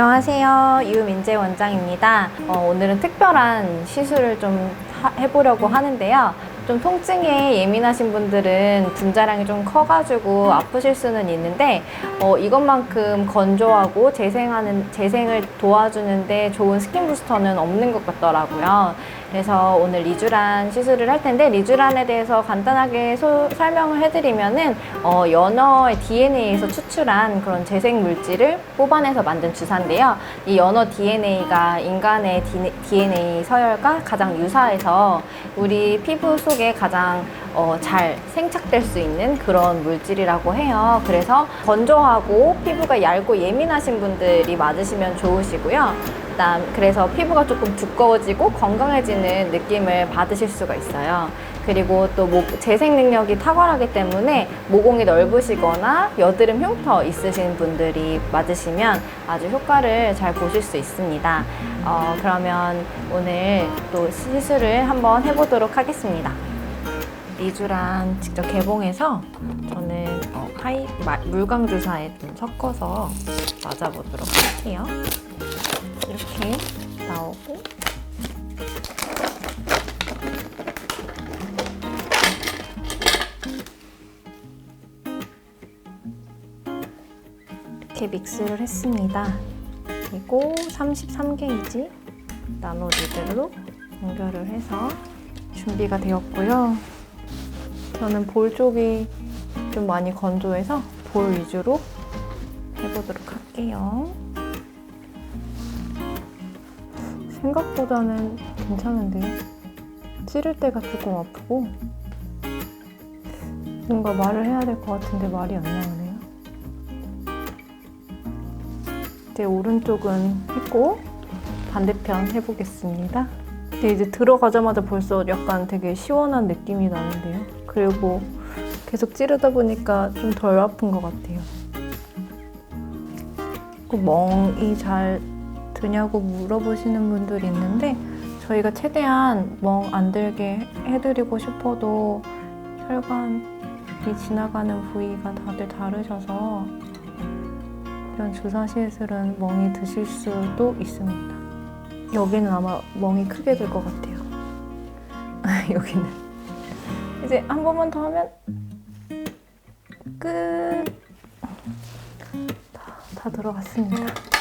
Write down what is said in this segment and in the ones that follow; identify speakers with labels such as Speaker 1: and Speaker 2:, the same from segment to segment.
Speaker 1: 안녕하세요. 유민재 원장입니다. 어, 오늘은 특별한 시술을 좀 하- 해보려고 하는데요. 좀 통증에 예민하신 분들은 분자량이 좀 커가지고 아프실 수는 있는데 어, 이것만큼 건조하고 재생하는 재생을 도와주는데 좋은 스킨 부스터는 없는 것 같더라고요. 그래서 오늘 리쥬란 시술을 할 텐데 리쥬란에 대해서 간단하게 소- 설명을 해드리면은 어, 연어의 DNA에서 추출한 그런 재생 물질을 뽑아내서 만든 주사인데요. 이 연어 DNA가 인간의 DNA 서열과 가장 유사해서 우리 피부 속에 가장 어, 잘 생착될 수 있는 그런 물질이라고 해요. 그래서 건조하고 피부가 얇고 예민하신 분들이 맞으시면 좋으시고요. 그다음 그래서 피부가 조금 두꺼워지고 건강해지는 느낌을 받으실 수가 있어요. 그리고 또 목, 재생 능력이 탁월하기 때문에 모공이 넓으시거나 여드름 흉터 있으신 분들이 맞으시면 아주 효과를 잘 보실 수 있습니다. 어, 그러면 오늘 또 시술을 한번 해보도록 하겠습니다. 리쥬란 직접 개봉해서 저는 어, 하이 마- 물광 주사에 좀 섞어서 맞아보도록 할게요. 이렇게 나오고 이렇게 믹스를 했습니다. 그리고 33게이지 나노 니들로 연결을 해서 준비가 되었고요. 저는 볼 쪽이 좀 많이 건조해서 볼 위주로 해보도록 할게요. 생각보다는 괜찮은데요. 찌를 때가 조금 아프고 뭔가 말을 해야 될 것 같은데 말이 안 나오네요. 이제 오른쪽은 했고 반대편 해보겠습니다. 근데 이제 들어가자마자 벌써 약간 되게 시원한 느낌이 나는데요. 그리고 계속 찌르다 보니까 좀 덜 아픈 것 같아요. 그 멍이 잘 드냐고 물어보시는 분들이 있는데 저희가 최대한 멍 안 들게 해드리고 싶어도 혈관이 지나가는 부위가 다들 다르셔서 이런 주사 시술은 멍이 드실 수도 있습니다. 여기는 아마 멍이 크게 들 것 같아요. 여기는 이제 한 번만 더 하면 끝. 다, 다 들어갔습니다.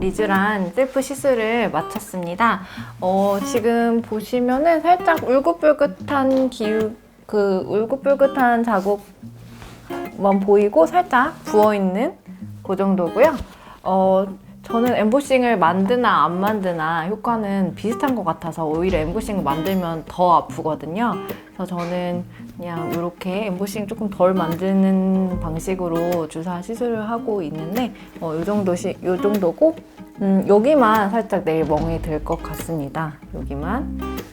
Speaker 1: 리쥬란 셀프 시술을 마쳤습니다. 어, 지금 보시면은 살짝 울긋불긋한 기우, 그 울긋불긋한 자국만 보이고 살짝 부어있는 그 정도고요. 어, 저는 엠보싱을 만드나 안 만드나 효과는 비슷한 것 같아서 오히려 엠보싱을 만들면 더 아프거든요. 그래서 저는 그냥 이렇게 엠보싱 조금 덜 만드는 방식으로 주사 시술을 하고 있는데 어, 이 정도시 이 정도고 음, 여기만 살짝 내일 멍이 들 것 같습니다. 여기만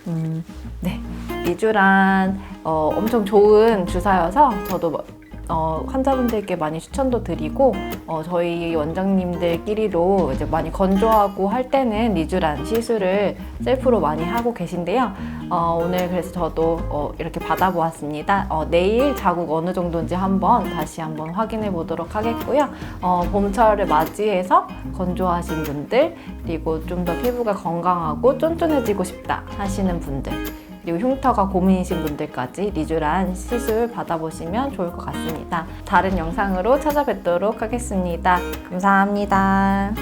Speaker 1: 음, 네 리쥬란 어, 엄청 좋은 주사여서 저도 뭐- 어, 환자분들께 많이 추천도 드리고 어, 저희 원장님들끼리도 이제 많이 건조하고 할 때는 리쥬란 시술을 셀프로 많이 하고 계신데요. 어, 오늘 그래서 저도 어, 이렇게 받아보았습니다. 어, 내일 자국 어느 정도인지 한번 다시 한번 확인해 보도록 하겠고요. 어, 봄철을 맞이해서 건조하신 분들 그리고 좀 더 피부가 건강하고 쫀쫀해지고 싶다 하시는 분들 그리고 흉터가 고민이신 분들까지 리쥬란 시술 받아보시면 좋을 것 같습니다. 다른 영상으로 찾아뵙도록 하겠습니다. 감사합니다.